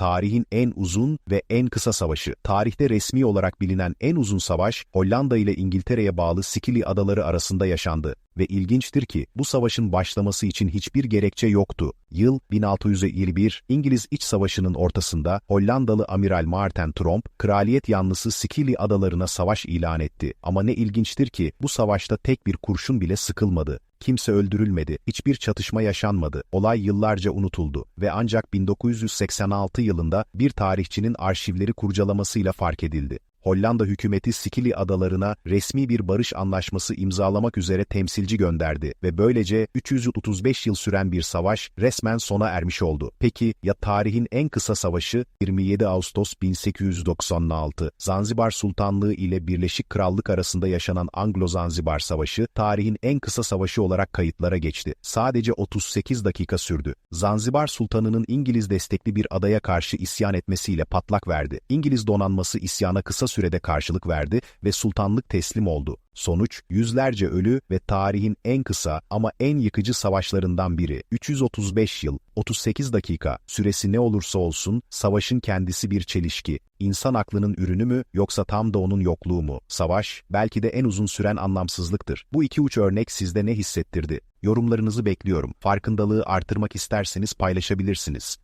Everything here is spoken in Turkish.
tarihin en uzun ve en kısa savaşı. Tarihte resmi olarak bilinen en uzun savaş, Hollanda ile İngiltere'ye bağlı Scilly adaları arasında yaşandı. Ve ilginçtir ki bu savaşın başlaması için hiçbir gerekçe yoktu. Yıl 1651, İngiliz İç Savaşı'nın ortasında Hollandalı Amiral Marten Tromp, kraliyet yanlısı Scilly adalarına savaş ilan etti. Ama ne ilginçtir ki bu savaşta tek bir kurşun bile sıkılmadı. Kimse öldürülmedi, hiçbir çatışma yaşanmadı. Olay yıllarca unutuldu ve ancak 1986 yılında bir tarihçinin arşivleri kurcalamasıyla fark edildi. Hollanda hükümeti Scilly adalarına resmi bir barış anlaşması imzalamak üzere temsilci gönderdi ve böylece 335 yıl süren bir savaş resmen sona ermiş oldu. Peki ya tarihin en kısa savaşı 27 Ağustos 1896 Zanzibar Sultanlığı ile Birleşik Krallık arasında yaşanan Anglo-Zanzibar Savaşı tarihin en kısa savaşı olarak kayıtlara geçti. Sadece 38 dakika sürdü. Zanzibar Sultanı'nın İngiliz destekli bir adaya karşı isyan etmesiyle patlak verdi. İngiliz donanması isyana kısa sürede karşılık verdi ve sultanlık teslim oldu. Sonuç, yüzlerce ölü ve tarihin en kısa ama en yıkıcı savaşlarından biri. 335 yıl, 38 dakika, süresi ne olursa olsun, savaşın kendisi bir çelişki. İnsan aklının ürünü mü yoksa tam da onun yokluğu mu? Savaş, belki de en uzun süren anlamsızlıktır. Bu iki uç örnek sizde ne hissettirdi? Yorumlarınızı bekliyorum. Farkındalığı artırmak isterseniz paylaşabilirsiniz.